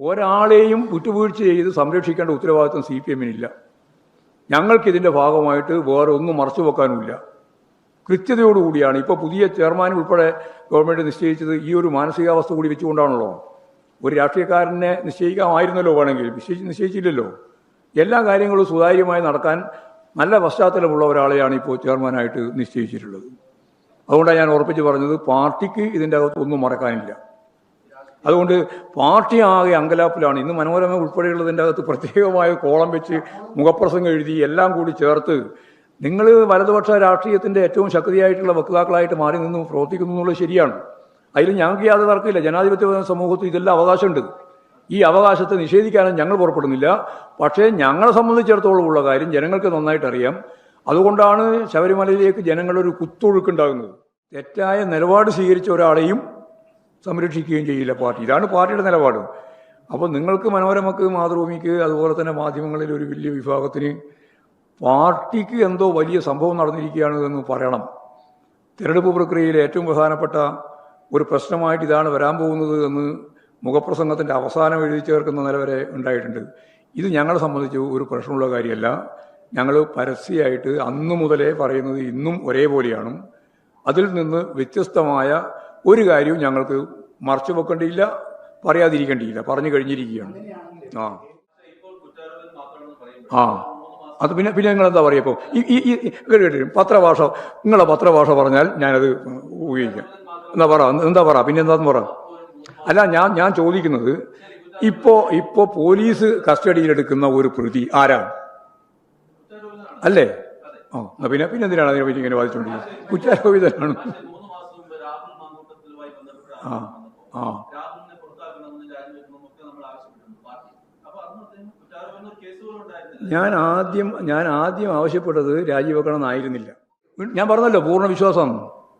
ഒരാളെയും വിട്ടുവീഴ്ച ചെയ്ത് സംരക്ഷിക്കേണ്ട ഉത്തരവാദിത്വം സി പി എമ്മിനില്ല. ഞങ്ങൾക്കിതിന്റെ ഭാഗമായിട്ട് വേറെ ഒന്നും മറച്ചു വെക്കാനുമില്ല. കൃത്യതയോടുകൂടിയാണ് ഇപ്പോൾ പുതിയ ചെയർമാൻ ഉൾപ്പെടെ ഗവൺമെന്റ് നിശ്ചയിച്ചത് ഈ ഒരു മാനസികാവസ്ഥ കൂടി വെച്ചുകൊണ്ടാണല്ലോ. ഒരു രാഷ്ട്രീയക്കാരനെ നിശ്ചയിക്കാമായിരുന്നല്ലോ വേണമെങ്കിൽ നിശ്ചയിച്ച് നിശ്ചയിച്ചില്ലല്ലോ. എല്ലാ കാര്യങ്ങളും സുതാര്യമായി നടക്കാൻ നല്ല പശ്ചാത്തലമുള്ള ഒരാളെയാണ് ഇപ്പോൾ ചെയർമാനായിട്ട് നിശ്ചയിച്ചിട്ടുള്ളത്. അതുകൊണ്ടാണ് ഞാൻ ഉറപ്പിച്ച് പറഞ്ഞത് പാർട്ടിക്ക് ഇതിന്റെ അകത്ത് ഒന്നും മറക്കാനില്ല. അതുകൊണ്ട് പാർട്ടി ആകെ അങ്കലാപ്പിലാണ്. ഇന്ന് മനോരമ ഉൾപ്പെടെയുള്ളതിന്റെ അകത്ത് പ്രത്യേകമായ കോളം വെച്ച് മുഖപ്രസംഗം എഴുതി എല്ലാം കൂടി ചേർത്ത് നിങ്ങൾ വലതുപക്ഷ രാഷ്ട്രീയത്തിന്റെ ഏറ്റവും ശക്തിയായിട്ടുള്ള വക്താക്കളായിട്ട് മാറി നിന്ന് പ്രവർത്തിക്കുന്നു എന്നുള്ളത് ശരിയാണ്. അതിൽ ഞങ്ങൾക്ക് യാതൊരു തർക്കമില്ല. ജനാധിപത്യ സമൂഹത്തിൽ ഇതെല്ലാം അവകാശമുണ്ട്. ഈ അവകാശത്തെ നിഷേധിക്കാനും ഞങ്ങൾ പുറപ്പെടുന്നില്ല. പക്ഷേ ഞങ്ങളെ സംബന്ധിച്ചിടത്തോളം ഉള്ള കാര്യം ജനങ്ങൾക്ക് നന്നായിട്ട് അറിയാം. അതുകൊണ്ടാണ് ശബരിമലയിലേക്ക് ജനങ്ങളൊരു കുത്തൊഴുക്കുണ്ടാകുന്നത് തെറ്റായ നിലപാട് സ്വീകരിച്ച ഒരാളെയും സംരക്ഷിക്കുകയും ചെയ്യില്ല പാർട്ടി. ഇതാണ് പാർട്ടിയുടെ നിലപാട്. അപ്പോൾ നിങ്ങൾക്ക് മനോരമക്ക് മാതൃഭൂമിക്ക് അതുപോലെ തന്നെ മാധ്യമങ്ങളിൽ ഒരു വലിയ വിഭാഗത്തിന് പാർട്ടിക്ക് എന്തോ വലിയ സംഭവം നടന്നിരിക്കുകയാണ് എന്ന് പറയണം. തിരഞ്ഞെടുപ്പ് പ്രക്രിയയിൽ ഏറ്റവും പ്രധാനപ്പെട്ട ഒരു പ്രശ്നമായിട്ട് ഇതാണ് വരാൻ പോകുന്നത് എന്ന് മുഖപ്രസംഗത്തിന്റെ അവസാനം എഴുതി ചേർക്കുന്ന നില വരെ ഉണ്ടായിട്ടുണ്ട്. ഇത് ഞങ്ങളെ സംബന്ധിച്ച് ഒരു പ്രശ്നമുള്ള കാര്യമല്ല. ഞങ്ങൾ പരസ്യമായിട്ട് അന്നു മുതലേ പറയുന്നത് ഇന്നും ഒരേപോലെയാണ്. അതിൽ നിന്ന് വ്യത്യസ്തമായ ഒരു കാര്യവും ഞങ്ങൾക്ക് മറച്ചു വെക്കേണ്ടിയില്ല പറയാതിരിക്കേണ്ടിയില്ല. പറഞ്ഞു കഴിഞ്ഞിരിക്കുകയാണ്. ആ. ആ. അത് പിന്നെ പിന്നെ നിങ്ങൾ എന്താ പറയുക ഇപ്പോൾ ഈ ഈ ഈ കേട്ട് കേട്ട് പത്രഭാഷ നിങ്ങളെ പത്രഭാഷ പറഞ്ഞാൽ ഞാനത് ഉപയോഗിക്കാം. എന്താ പറ എന്താ പറ? പിന്നെ എന്താന്ന് പറ? അല്ല ഞാൻ ഞാൻ ചോദിക്കുന്നത് ഇപ്പോ ഇപ്പോ പോലീസ് കസ്റ്റഡിയിലെടുക്കുന്ന ഒരു പ്രതി ആരാണ്? അല്ലേ? ആ. പിന്നെ പിന്നെ എന്തിനാണ് അതിനെ പറ്റി ഇങ്ങനെ വാദിച്ചുകൊണ്ടിരിക്കുന്നത് കുറ്റാരോപിതനാണ് മൂന്ന് മാസം മുമ്പ് രാഹുൽ മാങ്കൂട്ടത്തിലുമായി ബന്ധപ്പെട്ട് ആ ആ. അപ്പൊ ഞാൻ ആദ്യം ഞാൻ ആദ്യം ആവശ്യപ്പെട്ടത് രാജിവെക്കണം എന്നായിരുന്നില്ല. ഞാൻ പറഞ്ഞല്ലോ പൂർണ വിശ്വാസം.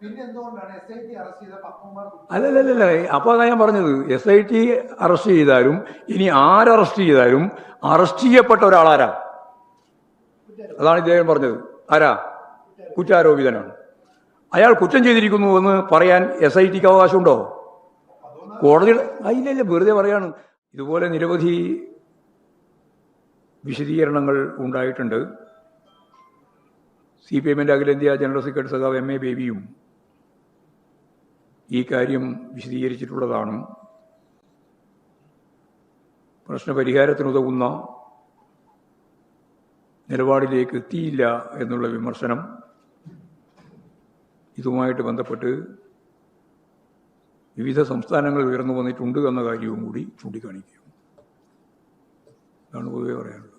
പിന്നെ എന്തുകൊണ്ടാണ് എസ് ഐ അറസ്റ്റ് ചെയ്ത പത്മകുമാർ അല്ലല്ലല്ല അപ്പോൾ അതാ ഞാൻ പറഞ്ഞത്. എസ് ഐ ടി അറസ്റ്റ് ചെയ്താലും ഇനി ആരറസ്റ്റ് ചെയ്താലും അറസ്റ്റ് ചെയ്യപ്പെട്ട ഒരാളാരാ? അതാണ് ഇദ്ദേഹം പറഞ്ഞത്. ആരാ? കുറ്റാരോപിതനാണ്. അയാൾ കുറ്റം ചെയ്തിരിക്കുന്നു എന്ന് പറയാൻ എസ് ഐ ടിക്ക് അവകാശമുണ്ടോ? കോടതി ഇല്ല ഇല്ല വെറുതെ പറയാണ്. ഇതുപോലെ നിരവധി വിശദീകരണങ്ങൾ ഉണ്ടായിട്ടുണ്ട്. സി പി എമ്മിന്റെ അഖിലേന്ത്യാ ജനറൽ സെക്രട്ടറി സഖാവ് എം എ ബേബിയും ഈ കാര്യം വിശദീകരിച്ചിട്ടുള്ളതാണ്. പ്രശ്നപരിഹാരത്തിനുതകുന്ന നിലപാടിലേക്ക് എത്തിയില്ല എന്നുള്ള വിമർശനം ഇതുമായിട്ട് ബന്ധപ്പെട്ട് വിവിധ സംസ്ഥാനങ്ങൾ ഉയർന്നു വന്നിട്ടുണ്ട് എന്ന കാര്യവും കൂടി ചൂണ്ടിക്കാണിക്കുക. ഇതാണ് പൊതുവെ പറയാനുള്ളത്.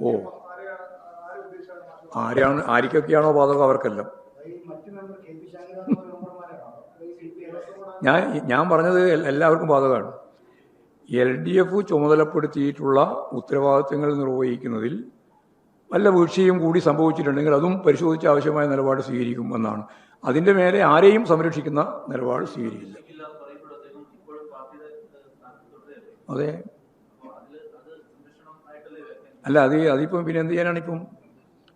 ഓ. ആരാണ് ആർക്കൊക്കെയാണോ ബാധകം അവർക്കെല്ലാം. ഞാൻ ഞാൻ പറഞ്ഞത് എല്ലാവർക്കും ബാധകമാണ്. എൽ ഡി എഫ് ചുമതലപ്പെടുത്തിയിട്ടുള്ള ഉത്തരവാദിത്തങ്ങൾ നിർവഹിക്കുന്നതിൽ വല്ല വീഴ്ചയും കൂടി സംഭവിച്ചിട്ടുണ്ടെങ്കിൽ അതും പരിശോധിച്ച് ആവശ്യമായ നിലപാട് സ്വീകരിക്കും എന്നാണ്. അതിന്റെ മേലെ ആരെയും സംരക്ഷിക്കുന്ന നിലപാട് സ്വീകരിക്കില്ല. അതെ. അല്ല അത് അതിപ്പം പിന്നെ എന്ത് ചെയ്യാനാണ് ഇപ്പം?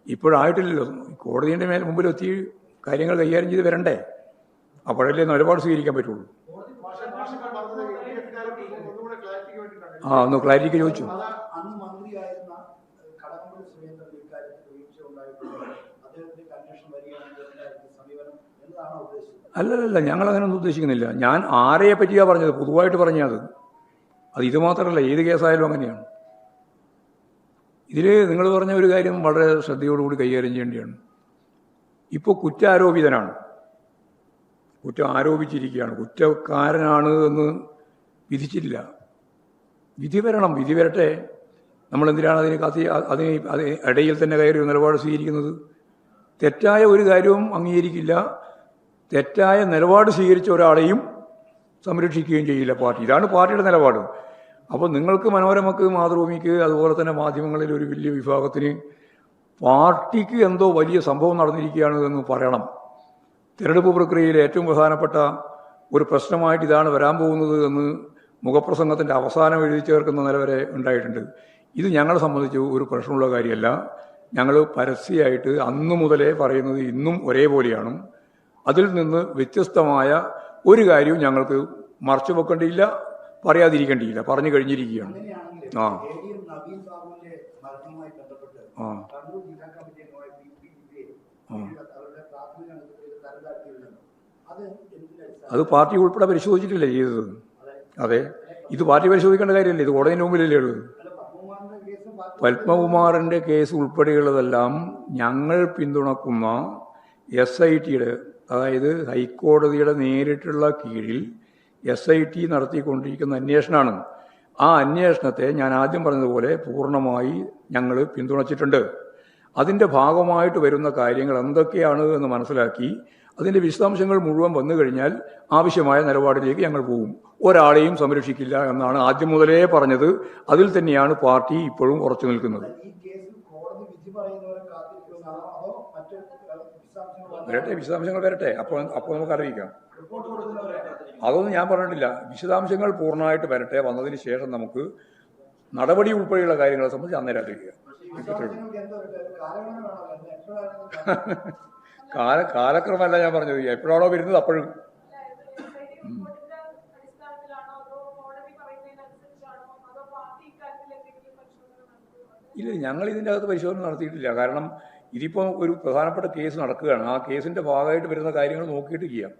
ഇപ്പോഴായിട്ടില്ലല്ലോ. കോടതിയുടെ മുമ്പിൽ മുമ്പിലെത്തി കാര്യങ്ങൾ കൈകാര്യം ചെയ്ത് വരണ്ടേ? അപ്പോഴല്ലേ നിലപാട് സ്വീകരിക്കാൻ പറ്റുള്ളൂ മാഷ് മാഷ് ഇപ്പോൾ പറഞ്ഞത് യു ഡി എഫിനാരെ ഒന്നുകൂടെ ക്ലാരിറ്റിക്ക് വേണ്ടിയിട്ടാണ് ആ ഒന്ന് ക്ലാരിറ്റിക്ക് ചോദിച്ചു. അല്ലല്ല ഞങ്ങൾ അങ്ങനെയൊന്നും ഉദ്ദേശിക്കുന്നില്ല. ഞാൻ ആരെയെ പറ്റിയാ പറഞ്ഞത്? പൊതുവായിട്ട് പറഞ്ഞത് അത്. ഇത് മാത്രമല്ല ഏത് കേസായാലും അങ്ങനെയാണ്. ഇതിൽ നിങ്ങൾ പറഞ്ഞ ഒരു കാര്യം വളരെ ശ്രദ്ധയോടുകൂടി കൈകാര്യം ചെയ്യേണ്ടതാണ്. ഇപ്പോൾ കുറ്റാരോപിതനാണ്. കുറ്റം ആരോപിച്ചിരിക്കുകയാണ്. കുറ്റക്കാരനാണ് എന്ന് വിധിച്ചില്ല വിധി വരണം വിധി വരട്ടെ. നമ്മൾ എന്തിനാണ് അതിന് കത്തി അതിന് ഇടയിൽ തന്നെ കയറി നിലപാട് സ്വീകരിക്കുന്നത്? തെറ്റായ ഒരു കാര്യവും അംഗീകരിക്കില്ല. തെറ്റായ നിലപാട് സ്വീകരിച്ച ഒരാളെയും സംരക്ഷിക്കുകയും ചെയ്യില്ല പാർട്ടി. ഇതാണ് പാർട്ടിയുടെ നിലപാട്. അപ്പോൾ നിങ്ങൾക്ക് മനോരമക്ക് മാതൃഭൂമിക്ക് അതുപോലെ തന്നെ മാധ്യമങ്ങളിൽ ഒരു വലിയ വിഭാഗത്തിന് പാർട്ടിക്ക് എന്തോ വലിയ സംഭവം നടന്നിരിക്കുകയാണ് എന്ന് പറയണം. തിരഞ്ഞെടുപ്പ് പ്രക്രിയയിൽ ഏറ്റവും പ്രധാനപ്പെട്ട ഒരു പ്രശ്നമായിട്ട് ഇതാണ് വരാൻ പോകുന്നത് എന്ന് മുഖപ്രസംഗത്തിന്റെ അവസാനം എഴുതി ചേർക്കുന്ന നില വരെ ഉണ്ടായിട്ടുണ്ട്. ഇത് ഞങ്ങളെ സംബന്ധിച്ച് ഒരു പ്രശ്നമുള്ള കാര്യമല്ല. ഞങ്ങൾ പരസ്യമായിട്ട് അന്നു മുതലേ പറയുന്നത് ഇന്നും ഒരേപോലെയാണ്. അതിൽ നിന്ന് വ്യത്യസ്തമായ ഒരു കാര്യവും ഞങ്ങൾക്ക് മറച്ചു വെക്കേണ്ടിയില്ല പറയാതിരിക്കേണ്ടിയില്ല. പറഞ്ഞു കഴിഞ്ഞിരിക്കുകയാണ്. ആ. ആ. അത് പാർട്ടി ഉൾപ്പെടെ പരിശോധിച്ചിട്ടില്ലേ ചെയ്തത്. അതെ. ഇത് പാർട്ടി പരിശോധിക്കേണ്ട കാര്യമല്ലേ? ഇത് കോടതിന്റെ മുമ്പിലല്ലേ ഉള്ളൂ പത്മകുമാറിന്റെ കേസ് ഉൾപ്പെടെയുള്ളതെല്ലാം ഞങ്ങൾ പിന്തുണക്കുന്ന എസ് ഐ ടിയുടെ അതായത് ഹൈക്കോടതിയുടെ നേരിട്ടുള്ള കീഴിൽ എസ് ഐ ടി നടത്തിക്കൊണ്ടിരിക്കുന്ന അന്വേഷണമാണ് ആ അന്വേഷണത്തെ ഞാൻ ആദ്യം പറഞ്ഞതുപോലെ പൂർണമായി ഞങ്ങൾ പിന്തുണച്ചിട്ടുണ്ട്. അതിന്റെ ഭാഗമായിട്ട് വരുന്ന കാര്യങ്ങൾ എന്തൊക്കെയാണ് എന്ന് മനസ്സിലാക്കി അതിന്റെ വിശദാംശങ്ങൾ മുഴുവൻ വന്നു കഴിഞ്ഞാൽ ആവശ്യമായ നിലപാടിലേക്ക് ഞങ്ങൾ പോകും. ഒരാളെയും സംരക്ഷിക്കില്ല എന്നാണ് ആദ്യം മുതലേ പറഞ്ഞത്. അതിൽ തന്നെയാണ് പാർട്ടി ഇപ്പോഴും ഉറച്ചു നിൽക്കുന്നത്. വരട്ടെ വിശദാംശങ്ങൾ വരട്ടെ. അപ്പോൾ അപ്പോൾ നമുക്ക് അറിയിക്കാം. അതൊന്നും ഞാൻ പറഞ്ഞിട്ടില്ല. വിശദാംശങ്ങൾ പൂർണമായിട്ട് വരട്ടെ. വന്നതിന് ശേഷം നമുക്ക് നടപടി ഉൾപ്പെടെയുള്ള കാര്യങ്ങളെ സംബന്ധിച്ച് അന്നേരം അറിയിക്കുക. കാല കാലക്രമമല്ല ഞാൻ പറഞ്ഞത്. എപ്പോഴാണോ വരുന്നത്? അപ്പോഴും അടിസ്ഥാനത്തിലാണോ അതോ കോടതി പറയുന്നതിനനുസരിച്ചാണോ അതോ പാർട്ടി ഇക്കാര്യത്തിൽ എന്തെങ്കിലും പരിശോധന നടത്തുമോ ഇല്ല ഞങ്ങൾ ഇതിന്റെ അകത്ത് പരിശോധന നടത്തിയിട്ടില്ല. കാരണം ഇതിപ്പോൾ ഒരു പ്രധാനപ്പെട്ട കേസ് നടക്കുകയാണ്. ആ കേസിന്റെ ഭാഗമായിട്ട് വരുന്ന കാര്യങ്ങൾ നോക്കിയിട്ട് ചെയ്യാം.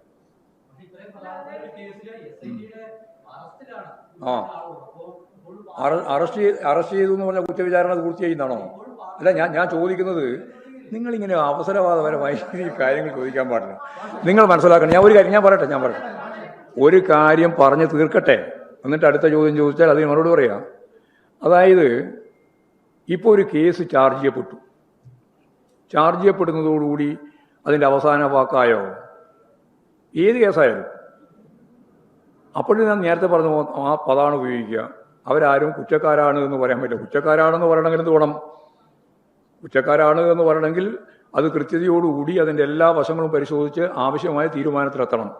ആ. അറസ്റ്റ് ചെയ്ത് അറസ്റ്റ് ചെയ്തു എന്ന് പറഞ്ഞാൽ കുറ്റവിചാരണ പൂർത്തിയായിന്നാണോ? അല്ല ഞാൻ ഞാൻ ചോദിക്കുന്നത് നിങ്ങളിങ്ങനെ അവസരവാദപരമായി ഈ കാര്യങ്ങൾ ചോദിക്കാൻ പാടില്ല. നിങ്ങൾ മനസ്സിലാക്കണം. ഞാൻ ഒരു കാര്യം ഞാൻ പറയട്ടെ ഞാൻ പറയട്ടെ. ഒരു കാര്യം പറഞ്ഞ് തീർക്കട്ടെ. എന്നിട്ട് അടുത്ത ചോദ്യം ചോദിച്ചാൽ അതിന് മറുപടി പറയാം. അതായത് ഇപ്പോൾ ഒരു കേസ് ചാർജ് ചെയ്യപ്പെട്ടു. ചാർജ് ചെയ്യപ്പെടുന്നതോടുകൂടി അതിന്റെ അവസാന വാക്കായോ? ഏത് കേസായാലും. അപ്പോഴും ഞാൻ നേരത്തെ പറഞ്ഞ ആ പദമാണ് ഉപയോഗിക്കുക. അവരാരും കുറ്റക്കാരാണ് എന്ന് പറയാൻ പറ്റില്ല. കുറ്റക്കാരാണെന്ന് പറയണമെങ്കിൽ എന്ത് വേണം? കുറ്റക്കാരാണ് എന്ന് പറയണമെങ്കിൽ അത് കൃത്യതയോടുകൂടി അതിന്റെ എല്ലാ വശങ്ങളും പരിശോധിച്ച് ആവശ്യമായ തീരുമാനത്തിലെത്തണം.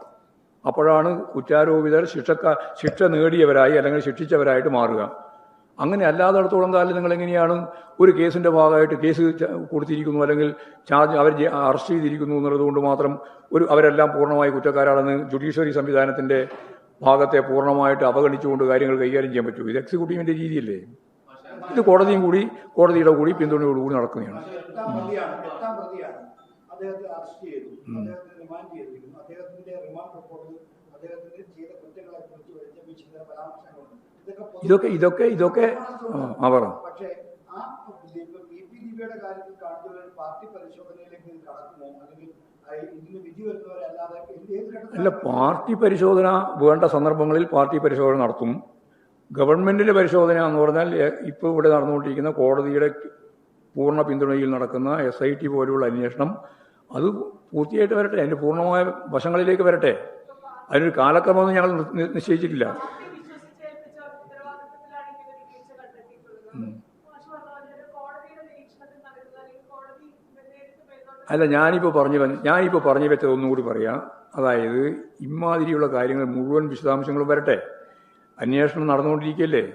അപ്പോഴാണ് കുറ്റാരോപിതർ ശിക്ഷക്ക ശിക്ഷ നേടിയവരായി അല്ലെങ്കിൽ ശിക്ഷിച്ചവരായിട്ട് മാറുക. അങ്ങനെ അല്ലാത്തടത്തോളം കാലം നിങ്ങൾ എങ്ങനെയാണ് ഒരു കേസിന്റെ ഭാഗമായിട്ട് കേസ് കൊടുത്തിരിക്കുന്നു അല്ലെങ്കിൽ ചാർജ് അവർ അറസ്റ്റ് ചെയ്തിരിക്കുന്നു എന്നുള്ളതുകൊണ്ട് മാത്രം ഒരു അവരെല്ലാം പൂർണമായി കുറ്റക്കാരാണെന്ന് ജുഡീഷ്യറി സംവിധാനത്തിന്റെ ഭാഗത്തെ പൂർണമായിട്ട് അവഗണിച്ചുകൊണ്ട് കാര്യങ്ങൾ കൈകാര്യം ചെയ്യാൻ പറ്റൂ. ഇത് എക്സിക്യൂട്ടീവിന്റെ രീതിയല്ലേ? ഇത് കോടതിയും കൂടി കോടതിയുടെ കൂടി പിന്തുണയോടുകൂടി നടക്കുന്നതാണ് അദ്ദേഹത്തെ അറസ്റ്റ് ചെയ്തു. അദ്ദേഹത്തെ റിമാൻഡ് ചെയ്തിരിക്കുന്നു. അദ്ദേഹത്തിന്റെ റിമാൻഡ് റിപ്പോർട്ടിൽ അദ്ദേഹത്തിന്റെ ചെയ്ത കുറ്റങ്ങളെ കുറിച്ച് വരുന്ന വിശദ പരാമർശങ്ങളുണ്ട്. ഇതൊക്കെ ഇതൊക്കെ ഇതൊക്കെ പക്ഷേ ആ ബി പി ദിവ്യയുടെ കാര്യത്തിൽ പാർട്ടി പരിശോധനയിലേക്ക് കടക്കുമോ? അല്ലെങ്കിൽ അല്ല പാർട്ടി പരിശോധന വേണ്ട സന്ദർഭങ്ങളിൽ പാർട്ടി പരിശോധന നടത്തും. ഗവൺമെന്റിന്റെ പരിശോധന എന്ന് പറഞ്ഞാൽ ഇപ്പോൾ ഇവിടെ നടന്നുകൊണ്ടിരിക്കുന്ന കോടതിയുടെ പൂർണ പിന്തുണയിൽ നടക്കുന്ന എസ് ഐ ടി പോലെയുള്ള അന്വേഷണം അത് പൂർത്തിയായിട്ട് വരട്ടെ. അതിന്റെ പൂർണമായ വശങ്ങളിലേക്ക് വരട്ടെ. അതിനൊരു കാലക്രമമൊന്നും ഞങ്ങൾ നിശ്ചയിച്ചിട്ടില്ല. അല്ല ഞാനിപ്പോൾ പറഞ്ഞു ഞാനിപ്പോൾ പറഞ്ഞു വെച്ചത് ഒന്നുകൂടി പറയാം. അതായത് ഇമാതിരിയുള്ള കാര്യങ്ങൾ മുഴുവൻ വിശദാംശങ്ങളും വരട്ടെ. അന്വേഷണം നടന്നുകൊണ്ടിരിക്കുകയല്ലേ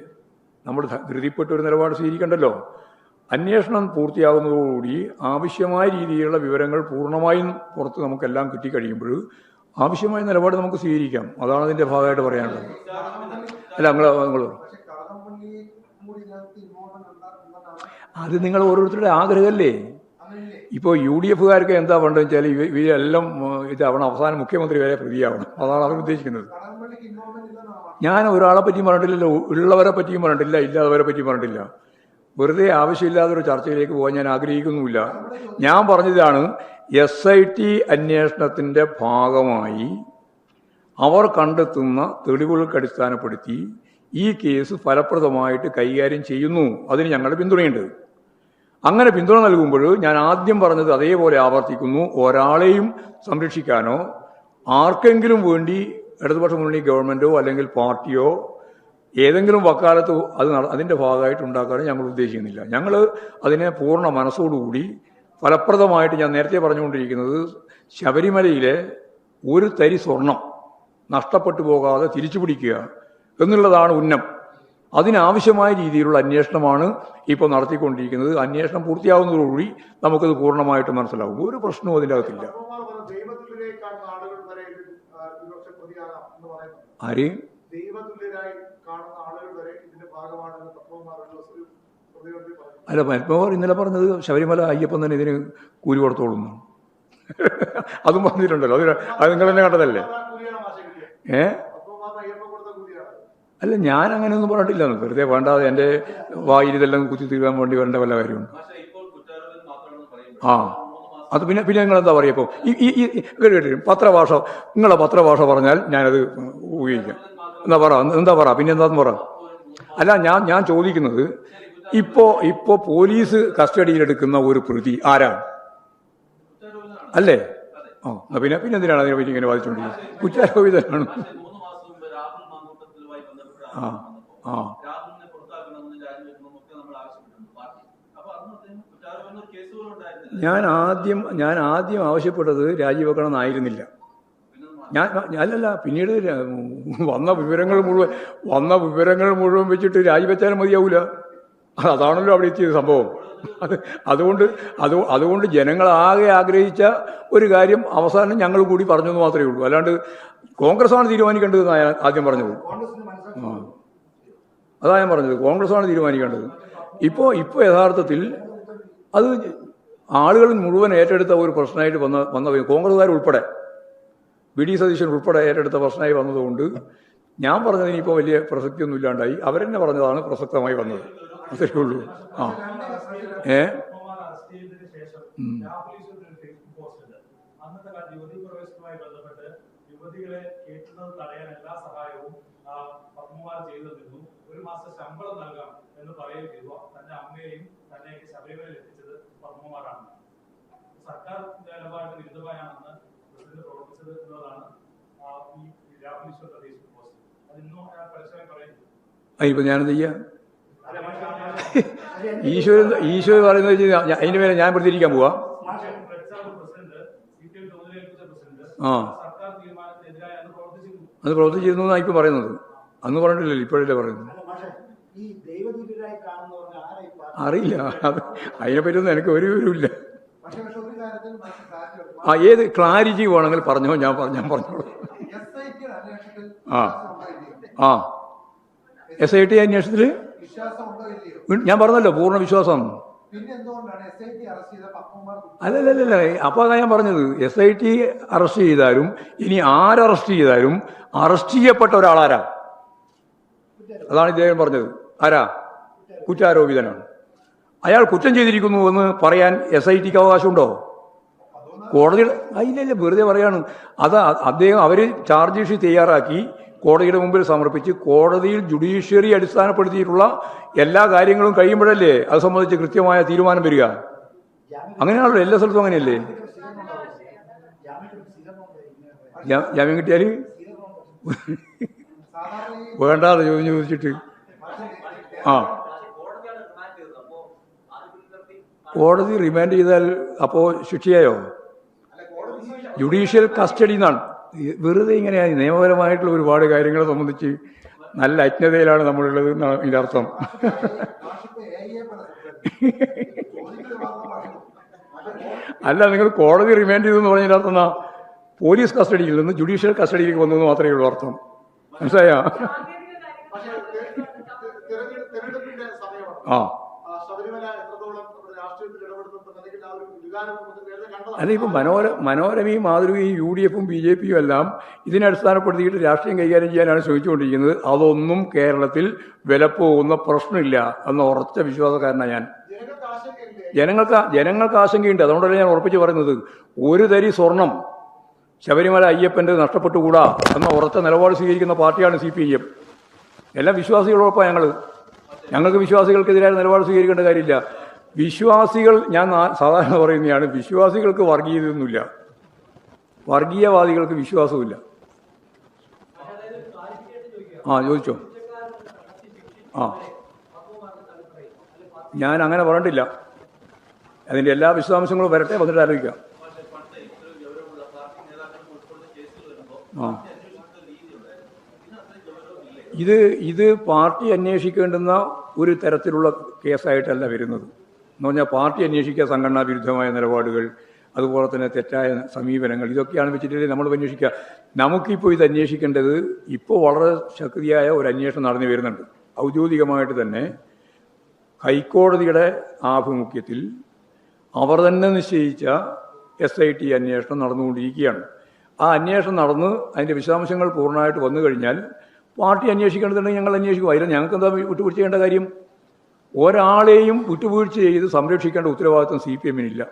നമ്മൾ ധൃതിപ്പെട്ട ഒരു നിലപാട് സ്വീകരിക്കണ്ടല്ലോ. അന്വേഷണം പൂർത്തിയാകുന്നതോടുകൂടി ആവശ്യമായ രീതിയിലുള്ള വിവരങ്ങൾ പൂർണമായും പുറത്ത് നമുക്കെല്ലാം കിട്ടിക്കഴിയുമ്പോൾ ആവശ്യമായ നിലപാട് നമുക്ക് സ്വീകരിക്കാം. അതാണ് അതിന്റെ ഭാഗമായിട്ട് പറയാനുള്ളത്. അല്ല നിങ്ങൾ നിങ്ങൾ അത് നിങ്ങൾ ഓരോരുത്തരുടെ ആഗ്രഹമല്ലേ? ഇപ്പോൾ യു ഡി എഫുകാർക്ക് എന്താ വേണ്ടതെന്ന് വെച്ചാൽ ഇവ- ഇവരെല്ലാം ഇതാവണം അവസാനം മുഖ്യമന്ത്രി വരെ പ്രതിയാവണം അതാണ് അവർ ഉദ്ദേശിക്കുന്നത്. ഞാൻ ഒരാളെ പറ്റിയും പറഞ്ഞിട്ടില്ലല്ലോ ഉള്ളവരെ പറ്റിയും പറഞ്ഞിട്ടില്ല ഇല്ലാത്തവരെ പറ്റിയും പറഞ്ഞിട്ടില്ല. വെറുതെ ആവശ്യമില്ലാതെ ഒരു ചർച്ചയിലേക്ക് പോകാൻ ഞാൻ ആഗ്രഹിക്കുന്നുമില്ല. ഞാൻ പറഞ്ഞതാണ് എസ് ഐ ടി അന്വേഷണത്തിന്റെ ഭാഗമായി അവർ കണ്ടെത്തുന്ന തെളിവുകൾക്ക് അടിസ്ഥാനപ്പെടുത്തി ഈ കേസ് ഫലപ്രദമായിട്ട് കൈകാര്യം ചെയ്യുന്നു. അതിന് ഞങ്ങളുടെ പിന്തുണയുണ്ട്. അങ്ങനെ പിന്തുണ നൽകുമ്പോൾ ഞാൻ ആദ്യം പറഞ്ഞത് അതേപോലെ ആവർത്തിക്കുന്നു. ഒരാളെയും സംരക്ഷിക്കാനോ ആർക്കെങ്കിലും വേണ്ടി ഇടതുപക്ഷ മുന്നണി ഗവൺമെന്റോ അല്ലെങ്കിൽ പാർട്ടിയോ ഏതെങ്കിലും വക്കാലത്ത് അത് അതിന്റെ ഭാഗമായിട്ട് ഉണ്ടാക്കാനും ഞങ്ങൾ ഉദ്ദേശിക്കുന്നില്ല. ഞങ്ങൾ അതിനെ പൂർണ മനസ്സോടുകൂടി ഫലപ്രദമായിട്ട് ഞാൻ നേരത്തെ പറഞ്ഞുകൊണ്ടിരിക്കുന്നത് ശബരിമലയിലെ ഒരു തരി സ്വർണം നഷ്ടപ്പെട്ടു പോകാതെ തിരിച്ചു പിടിക്കുക എന്നുള്ളതാണ് ഉന്നം. അതിനാവശ്യമായ രീതിയിലുള്ള അന്വേഷണമാണ് ഇപ്പോൾ നടത്തിക്കൊണ്ടിരിക്കുന്നത്. അന്വേഷണം പൂർത്തിയാവുന്നതോടുകൂടി നമുക്കത് പൂർണമായിട്ട് മനസ്സിലാവും. ഒരു പ്രശ്നവും അതിന്റെ അകത്തില്ല. പത്മകുമാർ അല്ല പത്മകുമാർ ഇന്നലെ പറഞ്ഞത് ശബരിമല അയ്യപ്പൻ തന്നെ ഇതിന് കൂലി കൊടുത്തോളും അതും പറഞ്ഞിട്ടുണ്ടല്ലോ. അത് അത് നിങ്ങൾ തന്നെ കണ്ടതല്ലേ? ഏ? അല്ല ഞാൻ അങ്ങനെയൊന്നും പറഞ്ഞിട്ടില്ല. വെറുതെ വേണ്ടാതെ എന്റെ വായിൽ ഇതെല്ലാം കുത്തി തീരാൻ വേണ്ടി വേണ്ട വല്ല കാര്യമുണ്ട്. ആ. അത് പിന്നെ പിന്നെ നിങ്ങൾ എന്താ പറയുക ഇപ്പോൾ ഈ ഈ കേട്ടിട്ട് കേട്ട് കേട്ട് പത്രഭാഷ നിങ്ങളെ പത്രഭാഷ പറഞ്ഞാൽ ഞാനത് ഉപയോഗിക്കാം എന്താ പറ എന്താ പറ? പിന്നെ എന്താന്ന് പറ? അല്ല ഞാൻ ഞാൻ ചോദിക്കുന്നത് ഇപ്പോ ഇപ്പോ പോലീസ് കസ്റ്റഡിയിലെടുക്കുന്ന ഒരു പ്രതി ആരാണ്? അല്ലേ? ആ പിന്നെ പിന്നെ എന്തിനാണ് അതിനെ പറ്റി ഇങ്ങനെ വാദിച്ചുകൊണ്ടിരിക്കുന്നത് കുറ്റാരോപിതനാണ്. ആ ആ. ഞാൻ ആദ്യം ഞാൻ ആദ്യം ആവശ്യപ്പെട്ടത് രാജിവെക്കണം എന്നായിരുന്നില്ല ഞാൻ അല്ലല്ല പിന്നീട് വന്ന വിവരങ്ങൾ മുഴുവൻ വന്ന വിവരങ്ങൾ മുഴുവൻ വെച്ചിട്ട് രാജിവെച്ചാലും മതിയാവൂല. അതാണല്ലോ അവിടെ എത്തിയത് സംഭവം. അത് അതുകൊണ്ട് അത് അതുകൊണ്ട് ജനങ്ങളാകെ ആഗ്രഹിച്ച ഒരു കാര്യം അവസാനം ഞങ്ങൾ കൂടി പറഞ്ഞു എന്ന് മാത്രമേ ഉള്ളൂ. അല്ലാണ്ട് കോൺഗ്രസ്സാണ് തീരുമാനിക്കേണ്ടത് എന്നാണ് ഞാൻ ആദ്യം പറഞ്ഞത്. ആ. അതാ ഞാൻ പറഞ്ഞത്. കോൺഗ്രസ്സാണ് തീരുമാനിക്കേണ്ടത്. ഇപ്പോൾ ഇപ്പോൾ യഥാർത്ഥത്തിൽ അത് ആളുകൾ മുഴുവൻ ഏറ്റെടുത്ത ഒരു പ്രശ്നമായിട്ട് വന്ന വന്ന കോൺഗ്രസ്സുകാർ ഉൾപ്പെടെ വി ഡി സതീശൻ ഉൾപ്പെടെ ഏറ്റെടുത്ത പ്രശ്നമായി വന്നതുകൊണ്ട് ഞാൻ പറഞ്ഞതിന് ഇപ്പോൾ വലിയ പ്രസക്തിയൊന്നും ഇല്ലാണ്ടായി. അവരെന്നെ പറഞ്ഞതാണ് പ്രസക്തമായി വന്നത്. അത്രേ ഉള്ളൂ ആ. ഏ? യുവതികളെ സഹായവും ഒരു ശമ്പളം നൽകാം എന്ന് തന്റെ സർക്കാർ പ്രസിഡന്റ് പ്രവർത്തിച്ചത് എന്നതാണ് ആ, ഈ രാഹുൽ ഈശ്വർ ഫേസ്ബുക്ക് പോസ്റ്റ് അത് ഇന്നും പരസ്യമായി ഞാനെന്ത് ചെയ്യാം? ഈശ്വരൻ ഈശ്വരൻ പറയുന്നത് അതിന് മേലെ ഞാൻ പ്രതികരിക്കാൻ പോവാ. ആ. അത് പ്രവർത്തിച്ചിരുന്നു. എന്നാണ് ഇപ്പൊ പറയുന്നത്. അന്ന് പറഞ്ഞിട്ടില്ലല്ലോ ഇപ്പോഴല്ലേ പറയുന്നത്. അറിയില്ല. അത് അതിനെപ്പറ്റിയൊന്നും എനിക്ക് ഒരു വിവരമില്ല പക്ഷേ പക്ഷെ ഒരു കാര്യത്തിൽ മാഷ് സാധ്യത ആ ഏത് ക്ലാരിറ്റി വേണമെങ്കിൽ പറഞ്ഞോ ഞാൻ ഞാൻ പറഞ്ഞോളൂ. ആ. ആ. എസ് ഐ ടി അന്വേഷണത്തിൽ ഞാൻ പറഞ്ഞല്ലോ പൂർണ വിശ്വാസം. അല്ലല്ലല്ല അപ്പോൾ അതാ ഞാൻ പറഞ്ഞത്. എസ് ഐ ടി അറസ്റ്റ് ചെയ്താലും ഇനി ആരറസ്റ്റ് ചെയ്താലും അറസ്റ്റ് ചെയ്യപ്പെട്ട ഒരാളാരാ? അതാണ് ഇദ്ദേഹം പറഞ്ഞത്. ആരാ? കുറ്റാരോപിതനാണ്. അയാൾ കുറ്റം ചെയ്തിരിക്കുന്നു എന്ന് പറയാൻ എസ് ഐ ടിക്ക് അവകാശമുണ്ടോ? കോടതിയുടെ ഇല്ല വെറുതെ പറയാണ്. അത് അദ്ദേഹം അവർ ചാർജ് ഷീറ്റ് തയ്യാറാക്കി കോടതിയുടെ മുമ്പിൽ സമർപ്പിച്ച് കോടതിയിൽ ജുഡീഷ്യറി അടിസ്ഥാനപ്പെടുത്തിയിട്ടുള്ള എല്ലാ കാര്യങ്ങളും കഴിയുമ്പോഴല്ലേ അത് സംബന്ധിച്ച് കൃത്യമായ തീരുമാനം വരിക? അങ്ങനെയാണല്ലോ എല്ലാ സ്ഥലത്തും അങ്ങനെയല്ലേ? ജാമ്യം കിട്ടിയാൽ വേണ്ടാതെ ചോദിച്ചു ചോദിച്ചിട്ട്. ആ. കോടതി റിമാൻഡ് ചെയ്താൽ അപ്പോൾ ശിക്ഷയായോ? ജുഡീഷ്യൽ കസ്റ്റഡി എന്നാണ്. വെറുതെ ഇങ്ങനെയാണ് നിയമപരമായിട്ടുള്ള ഒരുപാട് കാര്യങ്ങളെ സംബന്ധിച്ച് നല്ല അജ്ഞതയിലാണ് നമ്മളുള്ളത് എന്നാണ് ഇതിന്റെ അർത്ഥം. അല്ല നിങ്ങൾ കോടതി റിമാൻഡ് ചെയ്തെന്ന് പറഞ്ഞതിന്റെ അർത്ഥം എന്നാ പോലീസ് കസ്റ്റഡിയിൽ നിന്ന് ജുഡീഷ്യൽ കസ്റ്റഡിയിലേക്ക് വന്നു മാത്രമേ ഉള്ളൂ അർത്ഥം. മനസ്സിലായോ? ആ ആ, ശബരിമല എത്രത്തോളം നമ്മുടെ രാഷ്ട്രീയത്തിൽ ഇടപെടുന്നുണ്ടെന്ന് അല്ലെങ്കിൽ ആ ഒരു വികാരം നമുക്ക് നേരത്തെ കണ്ടതാണ് അല്ല ഇപ്പം മനോര മനോരമയും മാതൃകയും യു ഡി എഫും ബി ജെ പിയും എല്ലാം ഇതിനെ അടിസ്ഥാനപ്പെടുത്തിയിട്ട് രാഷ്ട്രീയം കൈകാര്യം ചെയ്യാനാണ് ശ്രമിച്ചുകൊണ്ടിരിക്കുന്നത് അതൊന്നും കേരളത്തിൽ വിലപ്പോകുന്ന പ്രശ്നമില്ല എന്ന ഉറച്ച വിശ്വാസക്കാരനാണ് ഞാൻ. ജനങ്ങൾക്ക് ജനങ്ങൾക്ക് ആശങ്കയുണ്ട്. അതുകൊണ്ടല്ലേ ഞാൻ ഉറപ്പിച്ച് പറയുന്നത്. ഒരു തരി സ്വർണം ശബരിമല അയ്യപ്പന്റെ നഷ്ടപ്പെട്ടുകൂടാ എന്ന ഉറച്ച നിലപാട് സ്വീകരിക്കുന്ന പാർട്ടിയാണ് സി പി ഐ എം. എല്ലാം വിശ്വാസികളോടൊപ്പം ഞങ്ങൾ ഞങ്ങൾക്ക് വിശ്വാസികൾക്കെതിരായ നിലപാട് സ്വീകരിക്കേണ്ട കാര്യമില്ല. വിശ്വാസികൾ ഞാൻ സാധാരണ പറയുന്നതാണ് വിശ്വാസികൾക്ക് വർഗീയതയൊന്നുമില്ല. വർഗീയവാദികൾക്ക് വിശ്വാസവുമില്ല. ആ ചോദിച്ചോ? ആ. ഞാൻ അങ്ങനെ പറഞ്ഞിട്ടില്ല. അതിന്റെ എല്ലാ വിശദാംശങ്ങളും വരട്ടെ വന്നിട്ട് ആലോചിക്കാം. ആ. ഇത് ഇത് പാർട്ടി അന്വേഷിക്കേണ്ടുന്ന ഒരു തരത്തിലുള്ള കേസായിട്ടല്ല വരുന്നത്. എന്ന് പറഞ്ഞാൽ പാർട്ടി അന്വേഷിക്കുക സംഘടനാ വിരുദ്ധമായ നിലപാടുകൾ അതുപോലെ തന്നെ തെറ്റായ സമീപനങ്ങൾ ഇതൊക്കെയാണ് വെച്ചിട്ടുണ്ടെങ്കിൽ നമ്മൾ അന്വേഷിക്കുക. നമുക്കിപ്പോൾ ഇത് അന്വേഷിക്കേണ്ടത് ഇപ്പോൾ വളരെ ശക്തിയായ ഒരു അന്വേഷണം നടന്നു വരുന്നുണ്ട്. ഔദ്യോഗികമായിട്ട് തന്നെ ഹൈക്കോടതിയുടെ ആഭിമുഖ്യത്തിൽ അവർ തന്നെ നിശ്ചയിച്ച എസ് ഐ ടി അന്വേഷണം നടന്നുകൊണ്ടിരിക്കുകയാണ്. ആ അന്വേഷണം നടന്ന് അതിന്റെ വിശദാംശങ്ങൾ പൂർണമായിട്ട് വന്നു കഴിഞ്ഞാൽ പാർട്ടി അന്വേഷിക്കേണ്ടതുണ്ടെങ്കിൽ ഞങ്ങൾ അന്വേഷിക്കും. അതിൽ ഞങ്ങൾക്ക് എന്താ വിട്ടുപിടിച്ചേണ്ട കാര്യം? ഒരാളെയും വിട്ടുവീഴ്ച ചെയ്ത് സംരക്ഷിക്കേണ്ട ഉത്തരവാദിത്വം സി പി എമ്മിനില്ല.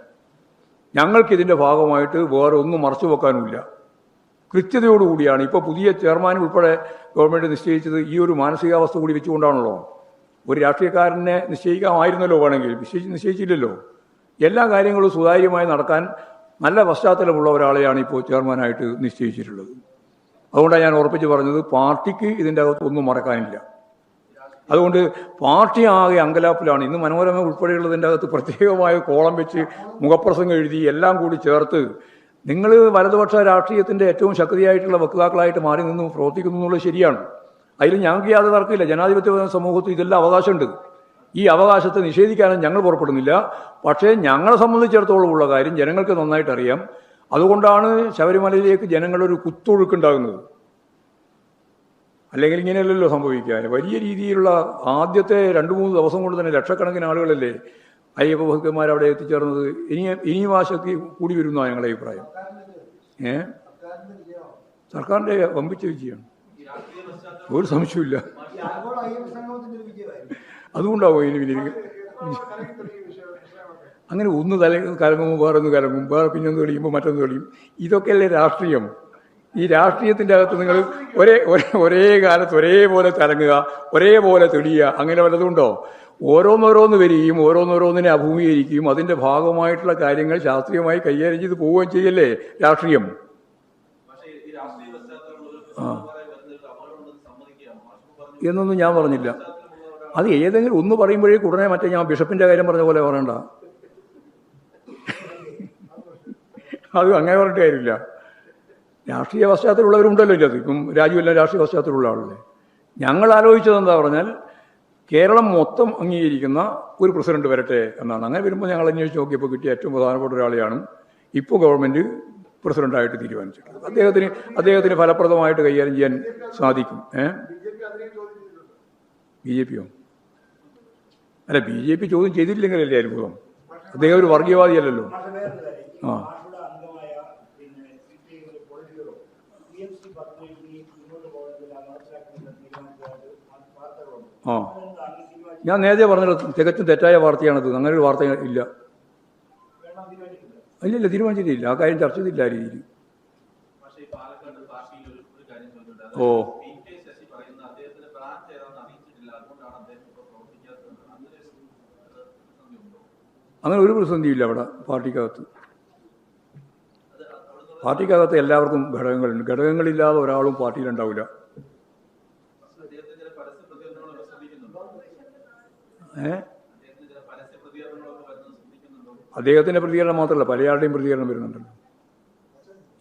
ഞങ്ങൾക്കിതിന്റെ ഭാഗമായിട്ട് വേറെ ഒന്നും മറച്ചു വെക്കാനുമില്ല. കൃത്യതയോടുകൂടിയാണ് ഇപ്പോൾ പുതിയ ചെയർമാൻ ഉൾപ്പെടെ ഗവൺമെന്റ് നിശ്ചയിച്ചത് ഈ ഒരു മാനസികാവസ്ഥ കൂടി വെച്ചുകൊണ്ടാണല്ലോ. ഒരു രാഷ്ട്രീയക്കാരനെ നിശ്ചയിക്കാമായിരുന്നല്ലോ വേണമെങ്കിൽ നിശ്ചയിച്ച് നിശ്ചയിച്ചില്ലല്ലോ. എല്ലാ കാര്യങ്ങളും സുതാര്യമായി നടക്കാൻ നല്ല പശ്ചാത്തലമുള്ള ഒരാളെയാണ് ഇപ്പോൾ ചെയർമാനായിട്ട് നിശ്ചയിച്ചിട്ടുള്ളത്. അതുകൊണ്ടാണ് ഞാൻ ഉറപ്പിച്ച് പറഞ്ഞത് പാർട്ടിക്ക് ഇതിന്റെ അകത്ത് ഒന്നും മറക്കാനില്ല. അതുകൊണ്ട് പാർട്ടി ആകെ അങ്കലാപ്പിലാണ്. ഇന്ന് മനോരമ ഉൾപ്പെടെയുള്ളതിന്റെ അകത്ത് പ്രത്യേകമായ കോളം വെച്ച് മുഖപ്രസംഗം എഴുതി എല്ലാം കൂടി ചേർത്ത് നിങ്ങൾ വലതുപക്ഷ രാഷ്ട്രീയത്തിന്റെ ഏറ്റവും ശക്തിയായിട്ടുള്ള വക്താക്കളായിട്ട് മാറി നിന്ന് പ്രവർത്തിക്കുന്നു എന്നുള്ളത് ശരിയാണ്. അതിൽ ഞങ്ങൾക്ക് യാതൊരു തർക്കമില്ല. ജനാധിപത്യ സമൂഹത്തിൽ ഇതെല്ലാം അവകാശമുണ്ട്. ഈ അവകാശത്തെ നിഷേധിക്കാനും ഞങ്ങൾ പുറപ്പെടുന്നില്ല. പക്ഷേ ഞങ്ങളെ സംബന്ധിച്ചിടത്തോളം ഉള്ള കാര്യം ജനങ്ങൾക്ക് നന്നായിട്ട് അറിയാം അതുകൊണ്ടാണ് ശബരിമലയിലേക്ക് ജനങ്ങളൊരു കുത്തൊഴുക്കുണ്ടാകുന്നത് അല്ലെങ്കിൽ ഇങ്ങനെയല്ലല്ലോ സംഭവിക്കുക. വലിയ രീതിയിലുള്ള ആദ്യത്തെ രണ്ട് മൂന്ന് ദിവസം കൊണ്ട് തന്നെ ലക്ഷക്കണക്കിന് ആളുകളല്ലേ അയ്യപ്പ ഭക്തന്മാർ അവിടെ എത്തിച്ചേർന്നത്. ഇനി ഇനിയും ആ ശക്തി കൂടി വരുന്നു ഞങ്ങളുടെ അഭിപ്രായം. ഏ? സർക്കാരിന്റെ വമ്പിച്ച വിജയമാണ്. ഒരു സംശയമില്ല അതുകൊണ്ടാവോ ഇനി കലങ്ങി വിഷയമൊക്കെ അങ്ങനെ ഒന്ന് തല കലങ്ങുമ്പോൾ വേറെ ഒന്ന് കലങ്ങും വേറെ പിന്നെ ഒന്ന് തെളിയുമ്പോൾ മറ്റൊന്ന് തെളിയും. ഇതൊക്കെയല്ലേ രാഷ്ട്രീയം? ഈ രാഷ്ട്രീയത്തിന്റെ അകത്ത് നിങ്ങൾ ഒരേ ഒരേ കാലത്ത് ഒരേപോലെ തലങ്ങുക ഒരേപോലെ തെളിയുക അങ്ങനെ വല്ലതുണ്ടോ ഓരോന്നോരോന്ന് വരികയും ഓരോന്നോരോന്നിനെ അഭിമുഖീകരിക്കുകയും അതിന്റെ ഭാഗമായിട്ടുള്ള കാര്യങ്ങൾ ശാസ്ത്രീയമായി കൈകാര്യം ചെയ്ത് പോവുകയും ചെയ്യല്ലേ രാഷ്ട്രീയം? എന്നൊന്നും ഞാൻ പറഞ്ഞില്ല. അത് ഏതെങ്കിലും ഒന്ന് പറയുമ്പോഴേക്കും ഉടനെ മറ്റേ ഞാൻ ബിഷപ്പിന്റെ കാര്യം പറഞ്ഞ പോലെ പറയണ്ട. അത് അങ്ങനെ പറഞ്ഞിട്ട് കാര്യമില്ല. രാഷ്ട്രീയ പശ്ചാത്തലമുള്ളവരുണ്ടല്ലോ ഇല്ല ഇപ്പം രാജുവെല്ലാം രാഷ്ട്രീയ പശ്ചാത്തലമുള്ള ആളല്ലേ. ഞങ്ങൾ ആലോചിച്ചത് എന്താ പറഞ്ഞാൽ കേരളം മൊത്തം അംഗീകരിക്കുന്ന ഒരു പ്രസിഡന്റ് വരട്ടെ എന്നാണ്. അങ്ങനെ വരുമ്പോൾ ഞങ്ങൾ അന്വേഷിച്ച് നോക്കിയപ്പോൾ കിട്ടിയ ഏറ്റവും പ്രധാനപ്പെട്ട ഒരാളെയാണ് ഇപ്പോൾ ഗവൺമെന്റ് പ്രസിഡന്റായിട്ട് തീരുമാനിച്ചിട്ടുള്ളത്. അദ്ദേഹത്തിന് അദ്ദേഹത്തിന് ഫലപ്രദമായിട്ട് കൈകാര്യം ചെയ്യാൻ സാധിക്കും. ഏഹ് ബി ജെ പിയോ? അല്ല ബി ജെ പി ചോദ്യം ചെയ്തിട്ടില്ലെങ്കിലല്ലേ അത്ഭുതം. അദ്ദേഹം ഒരു വർഗീയവാദിയല്ലല്ലോ. ആ. മാഷുടെ അംഗമായ പിന്നെ സി പി ഐ പൊളിറ്റിക്കലോ പി എം സി പദ്ധതി ഇനി മുന്നോട്ട് പോകുന്നതിൽ നടപ്പിലാക്കുന്ന തീരുമാനിച്ചതായിട്ട് വാർത്തകളുണ്ട് ആ. ഞാൻ നേരത്തെ പറഞ്ഞത് തികച്ചും തെറ്റായ വാർത്തയാണത് അങ്ങനെ ഒരു വാർത്ത ഇല്ല. ഇല്ലില്ല തീരുമാനിച്ചിട്ടില്ല. ആ കാര്യം ചർച്ച ചെയ്തില്ല ആ രീതിയിൽ. ഓ. അങ്ങനെ ഒരു പ്രതിസന്ധിയില്ല അവിടെ പാർട്ടിക്കകത്ത്. പാർട്ടിക്കകത്ത് എല്ലാവർക്കും ഘടകങ്ങളുണ്ട്. ഘടകങ്ങളില്ലാതെ ഒരാളും പാർട്ടിയിലുണ്ടാവില്ല അദ്ദേഹത്തിന് ചില പരസ്യ പ്രതികരണങ്ങളൊക്കെ ശ്രദ്ധിക്കുന്നുണ്ടോ ഏഹ് അദ്ദേഹത്തിന് ചില പരസ്യ പ്രതികരണങ്ങളൊക്കെ വരുന്നത് ശ്രദ്ധിക്കുന്നുണ്ടോ അദ്ദേഹത്തിന്റെ പ്രതികരണം മാത്രമല്ല പലയാളുടെയും പ്രതികരണം വരുന്നുണ്ടല്ലോ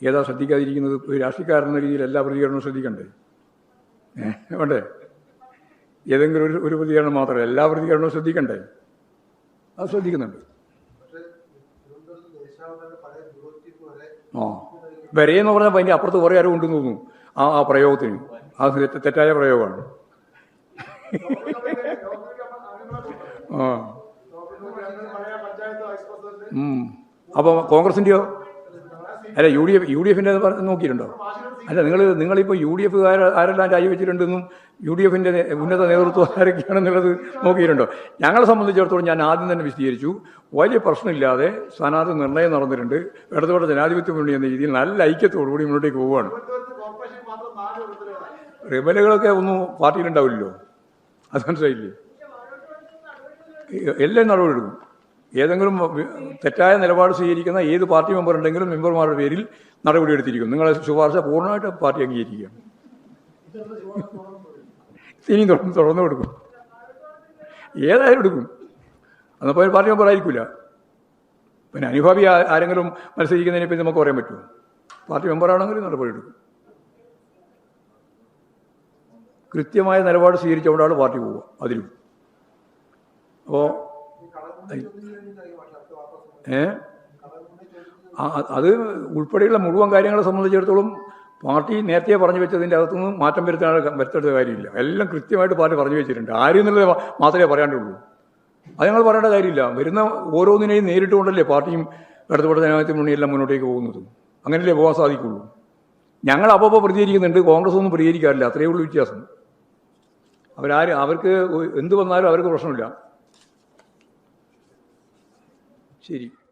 ഏതാ ശ്രദ്ധിക്കാതിരിക്കുന്നത്? ഒരു രാഷ്ട്രീയക്കാരെന്ന രീതിയിൽ എല്ലാ പ്രതികരണവും ശ്രദ്ധിക്കണ്ടേ? വേണ്ടേ? ഏതെങ്കിലും ഒരു ഒരു പ്രതികരണം മാത്രമല്ല എല്ലാ പ്രതികരണവും ശ്രദ്ധിക്കണ്ടേ? അത് ശ്രദ്ധിക്കുന്നുണ്ട്. ആ. വരെയെന്ന് പറഞ്ഞപ്പോൾ അതിന്റെ അപ്പുറത്ത് കുറേ ആരും ഉണ്ടെന്ന് തോന്നുന്നു. ആ ആ പ്രയോഗത്തിന്. അത് തെറ്റായ പ്രയോഗമാണ്. അപ്പോൾ കോൺഗ്രസിന്റെയോ അല്ല U D F U D എഫിന്റെ നോക്കിയിട്ടുണ്ടോ? അല്ല നിങ്ങൾ നിങ്ങളിപ്പോൾ യു ഡി എഫ് ആരെല്ലാം രാജിവെച്ചിട്ടുണ്ടെന്നും യു ഡി എഫിന്റെ ഉന്നത നേതൃത്വം ആരൊക്കെയാണെന്നുള്ളത് നോക്കിയിട്ടുണ്ടോ? ഞങ്ങളെ സംബന്ധിച്ചിടത്തോളം ഞാൻ ആദ്യം തന്നെ വിശദീകരിച്ചു. വലിയ പ്രശ്നമില്ലാതെ സ്ഥാനാർത്ഥി നിർണയം നടന്നിട്ടുണ്ട്. ഇടതുപക്ഷ ജനാധിപത്യ മുന്നണി എന്ന രീതിയിൽ നല്ല ഐക്യത്തോടുകൂടി മുന്നോട്ടേക്ക് പോവുകയാണ്. റിബലുകളൊക്കെ ഒന്നും പാർട്ടിയിലുണ്ടാവില്ലല്ലോ അത് മനസ്സിലായില്ലേ? എല്ലാം നടപടിയെടുക്കും ഏതെങ്കിലും തെറ്റായ നിലപാട് സ്വീകരിക്കുന്ന ഏത് പാർട്ടി മെമ്പർ ഉണ്ടെങ്കിലും മെമ്പർമാരുടെ പേരിൽ നടപടിയെടുത്തിരിക്കും നിങ്ങളെ ശുപാർശ പൂർണമായിട്ട് പാർട്ടി അംഗീകരിക്കുക ഇനിയും തുടർന്ന് തുടർന്ന് കൊടുക്കും. ഏതായാലും എടുക്കും. അന്നപ്പോൾ പാർട്ടി മെമ്പർ ആയിരിക്കില്ല പിന്നെ അനുഭാവി ആരെങ്കിലും മത്സരിക്കുന്നതിനെ പറ്റി നമുക്ക് പറയാൻ പറ്റുമോ? പാർട്ടി മെമ്പറാണെങ്കിലും നടപടി എടുക്കും. കൃത്യമായ നിലപാട് സ്വീകരിച്ചുകൊണ്ടാണ് പാർട്ടി പോവുക. അതിലും. അപ്പോൾ ഏ? അത് ഉൾപ്പെടെയുള്ള മുഴുവൻ കാര്യങ്ങളെ സംബന്ധിച്ചിടത്തോളം പാർട്ടി നേരത്തെ പറഞ്ഞു വെച്ചതിന്റെ അകത്തുനിന്ന് മാറ്റം വരുത്താൻ വരുത്തേണ്ട കാര്യമില്ല. എല്ലാം കൃത്യമായിട്ട് പാർട്ടി പറഞ്ഞു വെച്ചിട്ടുണ്ട്. ആരും എന്നുള്ളത് മാത്രമേ പറയാണ്ടുള്ളൂ. അത് ഞങ്ങൾ പറയേണ്ട കാര്യമില്ല. വരുന്ന ഓരോന്നിനെയും നേരിട്ടുകൊണ്ടല്ലേ പാർട്ടിയും ഇടതുപെട്ട ജനാധിപത്യ മുന്നണിയെല്ലാം മുന്നോട്ടേക്ക് പോകുന്നത്. അങ്ങനെയല്ലേ പോകാൻ സാധിക്കുള്ളൂ. ഞങ്ങൾ അപ്പോൾ പ്രതികരിക്കുന്നുണ്ട്. കോൺഗ്രസ് ഒന്നും പ്രതികരിക്കാറില്ല. അത്രയേ ഉള്ളൂ വ്യത്യാസം. അവരാരും അവർക്ക് എന്ത് വന്നാലും അവർക്ക് പ്രശ്നമില്ല. seria.